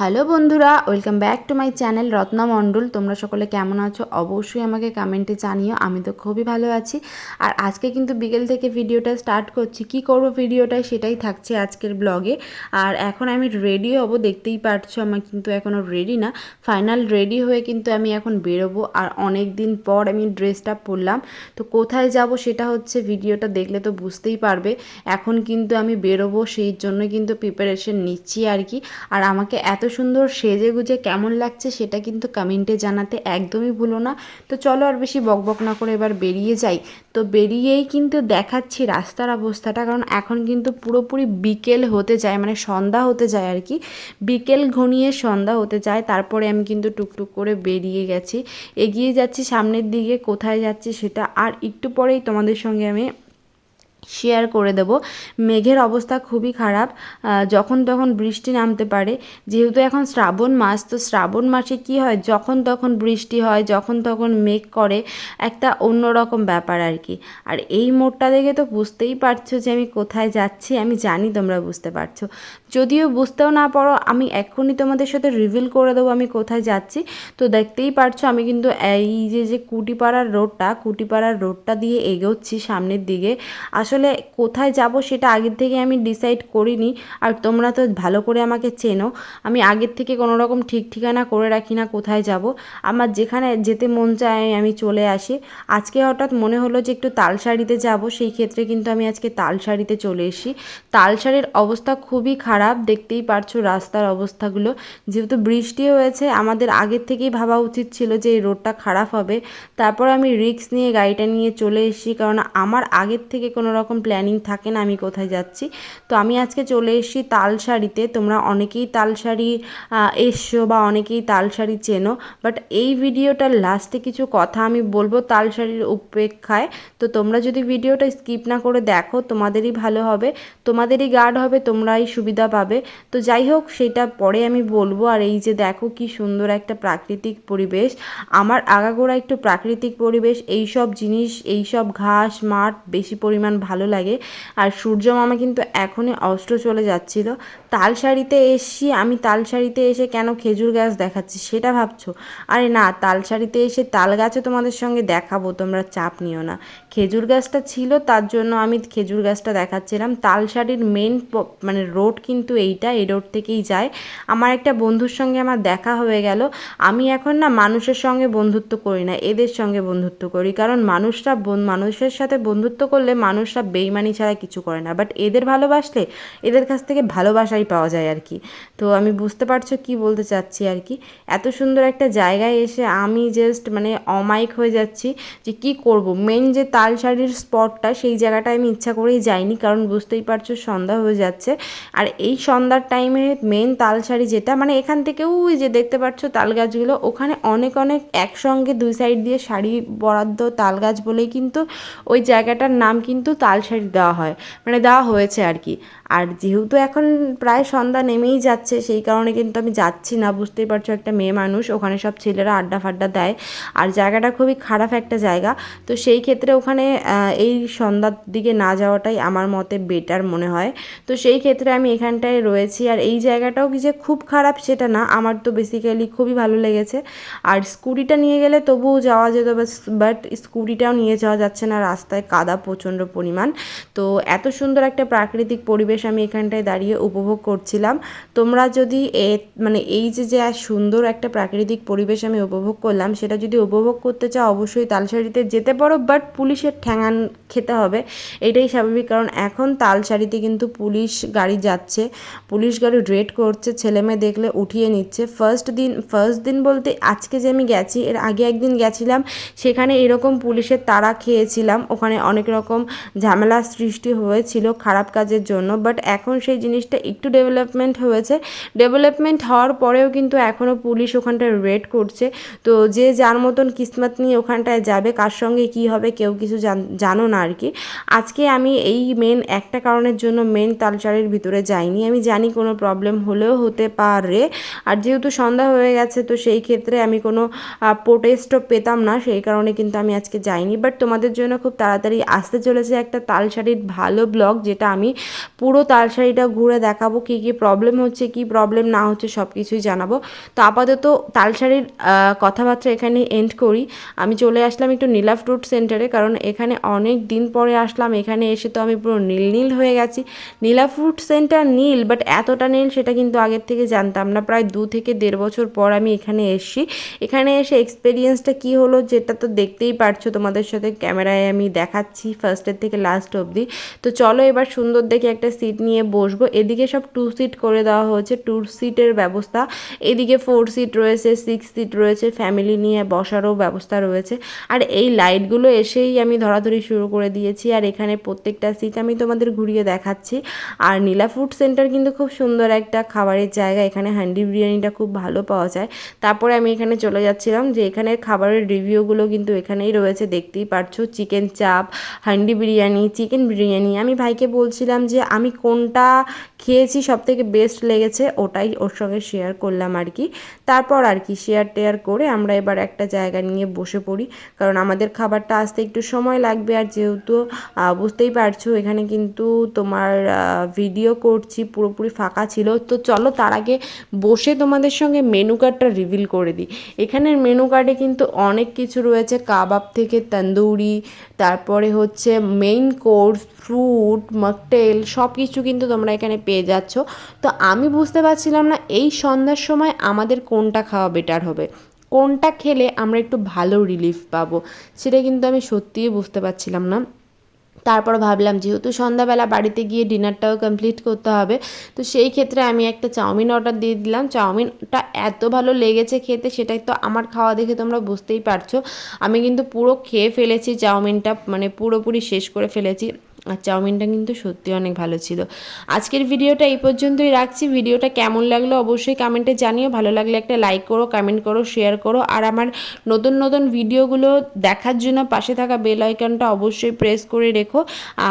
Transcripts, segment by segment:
Hello বন্ধুরা, welcome back to my channel Ratna Mondal. তোমরা সকলে কেমন আছো? অবশ্যই আমাকে কমেন্টে জানিও, আমি তো খুবই ভালো আছি। আর আজকে কিন্তু বিকেল থেকে ভিডিওটা স্টার্ট করছি। কি করব ভিডিওটায় সেটাই থাকছে আজকের ব্লগে। আর এখন আমি রেডি হব, দেখতেই পারছ আমার কিন্তু এখনও রেডি না। ফাইনাল রেডি হয়ে কিন্তু আমি এখন বেরোবো। আর অনেক দিন পর আমি ড্রেসটা পরলাম। তো কোথায় যাব সেটা হচ্ছে ভিডিওটা দেখলে তো বুঝতেই পারবে। এখন কিন্তু আমি বেরোবো, সেই জন্য কিন্তু প্রিপারেশন নিচ্ছি আর কি। আর আমাকে এত সুন্দর সেজে গুজে কেমন লাগছে সেটা কিন্তু কমেন্টে জানাতে একদমই ভুলো না। তো চলো আর বেশি বকবক না করে এবার বেরিয়ে যাই। তো বেরিয়েই কিন্তু দেখাচ্ছি রাস্তার অবস্থাটা, কারণ এখন কিন্তু পুরোপুরি বিকেল হতে যায় মানে সন্ধ্যা হতে যায় আর কি। বিকেল ঘনিয়ে সন্ধ্যা হতে যায়, তারপরে আমি কিন্তু টুকটুক করে বেরিয়ে গেছি। এগিয়ে যাচ্ছি সামনের দিকে, কোথায় যাচ্ছি সেটা আর একটু পরেই তোমাদের সঙ্গে আমি শেয়ার করে দেব। মেঘের অবস্থা খুবই খারাপ। যখন তখন বৃষ্টি নামতে পারে। যেহেতু এখন শ্রাবণ মাস, তো শ্রাবণ মাসে কি হয়? যখন তখন বৃষ্টি হয়, যখন তখন মেঘ করে, একটা অন্যরকম ব্যাপার আর কি। আর এই মোড়টা দেখে তো বুঝতেই পারছ যে আমি কোথায় যাচ্ছি, আমি জানি তোমরা বুঝতে পারছ। যদিও বুঝতেও না পারো, আমি এক্ষুনি তোমাদের সাথে রিভিল করে দেবো আমি কোথায় যাচ্ছি। তো দেখতেই পারছ, আমি কিন্তু এই যে যে কুটিপাড়ার রোডটা কুটিপাড়ার রোডটা দিয়ে এগোচ্ছি সামনের দিকে। আসলে কোথায় যাব সেটা আগের থেকে আমি ডিসাইড করিনি। আর তোমরা তো ভালো করে আমাকে চেনো। আমি আগের থেকে কোনো রকম ঠিক ঠিকানা করে রাখি না কোথায় যাব। আমার যেখানে যেতে মন চায় আমি চলে আসি। আজকে হঠাৎ মনে হলো যে একটু তালসারিতে যাব, সেই ক্ষেত্রে কিন্তু আমি আজকে তালসারিতে চলে এসেছি। তালসারির অবস্থা খুবই খারাপ, দেখতেই পারছ রাস্তার অবস্থাগুলো। যেহেতু বৃষ্টি হয়েছে, আমাদের আগের থেকেই ভাবা উচিত ছিল যে এই রোডটা খারাপ হবে। তারপর আমি রিস্ক নিয়ে গাড়িটা নিয়ে চলে এসেছি। কারণ আমার আগের থেকে কোনো রকম প্ল্যানিং থাকে না আমি কোথায় যাচ্ছি। তো আমি আজকে চলে এসেছি তালসারিতে তোমরা অনেকেই তালসারি আহ, এসছো বা অনেকেই তালসারি চেনো বাট এই ভিডিওটার লাস্টে কিছু কথা আমি বলব তালসারির উপেক্ষায়। তো তোমরা যদি ভিডিওটা স্কিপ না করে দেখো তোমাদেরই ভালো হবে তোমাদেরই গার্ড হবে তোমরাই সুবিধা পাবে। তো যাই হোক সেটা পরে আমি বলব। আর এই যে দেখো কি সুন্দর একটা প্রাকৃতিক পরিবেশ আমার আগাগোড়া একটু প্রাকৃতিক পরিবেশ এই সব জিনিস এই সব ঘাস মাঠ বেশি পরিমাণ ভালো লাগে। আর সূর্য মামা কিন্তু এখনই অস্ত্র চলে যাচ্ছিল। তাল শাড়িতে এসি আমি তাল শাড়িতে এসে কেন খেজুর গাছ দেখাচ্ছি সেটা ভাবছ? আরে না তাল শাড়িতে এসে তাল গাছও তোমাদের সঙ্গে দেখাবো, তোমরা চাপ নিও না। খেজুর গাছটা ছিল, তার জন্য আমি খেজুর গাছটা দেখাচ্ছিলাম। তালসারির মেন মানে রোড কিন্তু এইটা, এই রোড থেকেই যায়। আমার একটা বন্ধুর সঙ্গে আমার দেখা হয়ে গেল। আমি এখন না মানুষের সঙ্গে বন্ধুত্ব করি না, এদের সঙ্গে বন্ধুত্ব করি। কারণ মানুষরা মানুষের সাথে বন্ধুত্ব করলে মানুষরা বেইমানি ছাড়া কিছু করে না। বাট এদের ভালোবাসলে এদের কাছ থেকে ভালোবাসাই পাওয়া যায় আর কি। তো আমি বুঝতে পারছ কি বলতে চাচ্ছি আর কি। এত সুন্দর একটা জায়গায় এসে আমি জাস্ট মানে অমায়িক হয়ে যাচ্ছি যে কি করব? মেন যে তালসারির স্পটটা সেই জায়গাটায় আমি ইচ্ছা করেই যাইনি, কারণ বুঝতেই পারছ সন্ধ্যা হয়ে যাচ্ছে। আর এই সন্ধ্যার টাইমে মেন তাল শাড়ি যেটা মানে এখান থেকেও যে দেখতে পাচ্ছ তাল গাছগুলো, ওখানে অনেক অনেক একসঙ্গে দুই সাইড দিয়ে শাড়ি বরাদ্দ তাল গাছ বলেই কিন্তু ওই জায়গাটার নাম কিন্তু তাল শাড়ি দেওয়া হয় মানে দেওয়া হয়েছে আর কি। আর যেহেতু এখন প্রায় সন্ধ্যা নেমেই যাচ্ছে, সেই কারণে কিন্তু আমি যাচ্ছি না, বুঝতেই পারছ একটা মেয়ে মানুষ, ওখানে সব ছেলেরা আড্ডা ফাড্ডা দেয়। আর জায়গাটা খুবই খারাপ একটা জায়গা, তো সেই ক্ষেত্রে ওখানে এই সন্ধ্যার দিকে না যাওয়াটাই আমার মতে বেটার মনে হয়। তো সেই ক্ষেত্রে আমি এখানটায় রয়েছি। আর এই জায়গাটাও কি যে খুব খারাপ সেটা না, আমার তো বেসিক্যালি খুবই ভালো লেগেছে। আর স্কুটিটা নিয়ে গেলে তবুও যাওয়া যেত বাট স্কুটিটাও নিয়ে যাওয়া যাচ্ছে না, রাস্তায় কাদা প্রচণ্ড পরিমাণ। তো এত সুন্দর একটা প্রাকৃতিক পরিবেশ আমি এখানটায় দাঁড়িয়ে উপভোগ করছিলাম। তোমরা যদি এ মানে এই যে যে সুন্দর একটা প্রাকৃতিক পরিবেশ আমি উপভোগ করলাম, সেটা যদি উপভোগ করতে চাও অবশ্যই তালসারিতে যেতে পারো বাট পুলিশের ঠ্যাঙান খেতে হবে, এটাই স্বাভাবিক। কারণ এখন তালসারিতে কিন্তু পুলিশ গাড়ি যাচ্ছে, পুলিশ গাড়ি রেড করছে, ছেলে মেয়ে দেখলে উঠিয়ে নিচ্ছে। ফার্স্ট দিন ফার্স্ট দিন বলতে আজকে যে আমি গেছি, এর আগে একদিন গেছিলাম, সেখানে এরকম পুলিশের তাড়া খেয়েছিলাম। ওখানে অনেক রকম ঝামেলা সৃষ্টি হয়েছিল খারাপ কাজের জন্য বাট এখন সেই জিনিসটা একটু ডেভেলপমেন্ট হয়েছে। ডেভেলপমেন্ট হওয়ার পরেও কিন্তু এখনও পুলিশ ওখানটায় রেড করছে। তো যে যার মতন কিসমত নিয়ে ওখানটায় যাবে, কার সঙ্গে কি হবে, কেউ কিছু জানো না আর কি। আজকে আমি এই মেন একটা কারণের জন্য মেন তালচারের ভিতরে যাইনি। আমি জানি কোনো প্রবলেম হলেও হতে পারে। আর যেহেতু সন্ধ্যা হয়ে গেছে, তো সেই ক্ষেত্রে আমি কোনো প্রোটেস্টও পেতাম না। সেই কারণে কিন্তু আমি আজকে যাইনি। বাট তোমাদের জন্য খুব তাড়াতাড়ি আসতে চলেছে একটা তালশাড়ির ভালো ব্লগ যেটা আমি পুরো তালশাড়িটা ঘুরে দেখাবো। কী কী প্রবলেম হচ্ছে, কী প্রবলেম না হচ্ছে সব কিছুই জানাব। তো আপাতত তালশাড়ির কথাবার্তা এখানে এন্ড করি। আমি চলে আসলাম একটু নীলা ফ্রুট সেন্টারে কারণ এখানে অনেক দিন পরে আসলাম। এখানে এসে তো আমি পুরো নীল নীল হয়ে গেছি। নীলা ফ্রুট সেন্টার নীল বাট এতটা নীল সেটা কিন্তু আগের থেকে জানতাম না। প্রায় দু থেকে দেড় বছর পর আমি এখানে এসেছি। এখানে এসে এক্সপিরিয়েন্সটা কি হলো যেটা তো দেখতেই পারছ তোমাদের সাথে ক্যামেরায় আমি দেখাচ্ছি ফার্স্টের থেকে লাস্ট অবধি। তো চলো এবার সুন্দর দেখে একটা সিট নিয়ে বসবো। এদিকে সব টু সিট করে দেওয়া হয়েছে। টু সিটের ব্যবস্থা। এদিকে ফোর সিট রয়েছে সিক্স সিট রয়েছে। ফ্যামিলি নিয়ে বসারও ব্যবস্থা রয়েছে। আর এই লাইটগুলো এসেই আমি ধরাধরি শুরু করে দিয়েছি আর এখানে প্রত্যেকটা সিট আমি তোমাদের ঘুরিয়ে দেখাচ্ছি। আর নীলা ফুড সেন্টার কিন্তু খুব সুন্দর একটা খাবারের জায়গা। এখানে হান্ডি বিরিয়ানিটা খুব ভালো পাওয়া যায়। তারপরে আমি এখানে চলে যাচ্ছিলাম যে এখানের খাবারের রিভিউগুলো কিন্তু এখানেই রয়েছে। দেখতেই পারছ চিকেন চাপ হান্ডি বিরিয়ানি চিকেন বিরিয়ানি। আমি ভাইকে বলছিলাম যে আমি কোনটা খেয়েছি সব থেকে বেস্ট লেগেছে ওটাই ওর সঙ্গে শেয়ার করলাম আর কি। তারপর আর কি শেয়ার টেয়ার করে আমরা এবার একটা জায়গা নিয়ে বসে পড়ি। কারণ আমাদের খাবারটা আসতে একটু সময় লাগবে আর যেহেতু বুঝতেই পারছ এখানে কিন্তু তোমার ভিডিও করছি, পুরোপুরি ফাঁকা ছিল। তো চলো তার আগে বসে তোমাদের সঙ্গে মেনু কার্ডটা রিভিল করে দিই। এখানের মেনু কার্ডে কিন্তু অনেক কিছু রয়েছে। কাবাব থেকে তন্দুরি, তারপরে হচ্ছে মেইন কোর্স ফ্রুট মকটেল সব কিছু কিন্তু তোমরা এখানে পেয়ে যাচ্ছ। তো আমি বুঝতে পারছিলাম না এই সন্ধ্যার সময় আমাদের কোনটা খাওয়া বেটার হবে। কোনটা খেলে আমরা একটু ভালো রিলিফ পাবো, সেটা কিন্তু আমি সত্যিই বুঝতে পারছিলাম না। তারপর ভাবলাম, যেহেতু সন্ধ্যাবেলা বাড়িতে গিয়ে ডিনারটাও কমপ্লিট করতে হবে, তো সেই ক্ষেত্রে আমি একটা চাউমিন অর্ডার দিয়ে দিলাম। চাউমিনটা এত ভালো লেগেছে খেতে, সেটাই তো আমার খাওয়া দেখে তোমরা বুঝতেই পারছ। আমি কিন্তু পুরো খেয়ে ফেলেছি চাউমিনটা মানে পুরোপুরি শেষ করে ফেলেছি। আর চাউমিনটা কিন্তু সত্যি অনেক ভালো ছিল। আজকের ভিডিওটা এই পর্যন্তই রাখছি। ভিডিওটা কেমন লাগল অবশ্যই কমেন্টে জানিও। ভালো লাগলে একটা লাইক করো কমেন্ট করো শেয়ার করো। আর আমার নতুন নতুন ভিডিওগুলো দেখার জন্য পাশে থাকা বেল আইকনটা অবশ্যই প্রেস করে রেখো।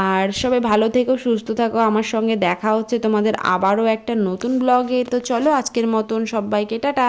আর সবাই ভালো থেকো, সুস্থ থাকো। আমার সঙ্গে দেখা হচ্ছে তোমাদের আবারও একটা নতুন ব্লগে তো চলো আজকের মতন সবাইকে, টাটা।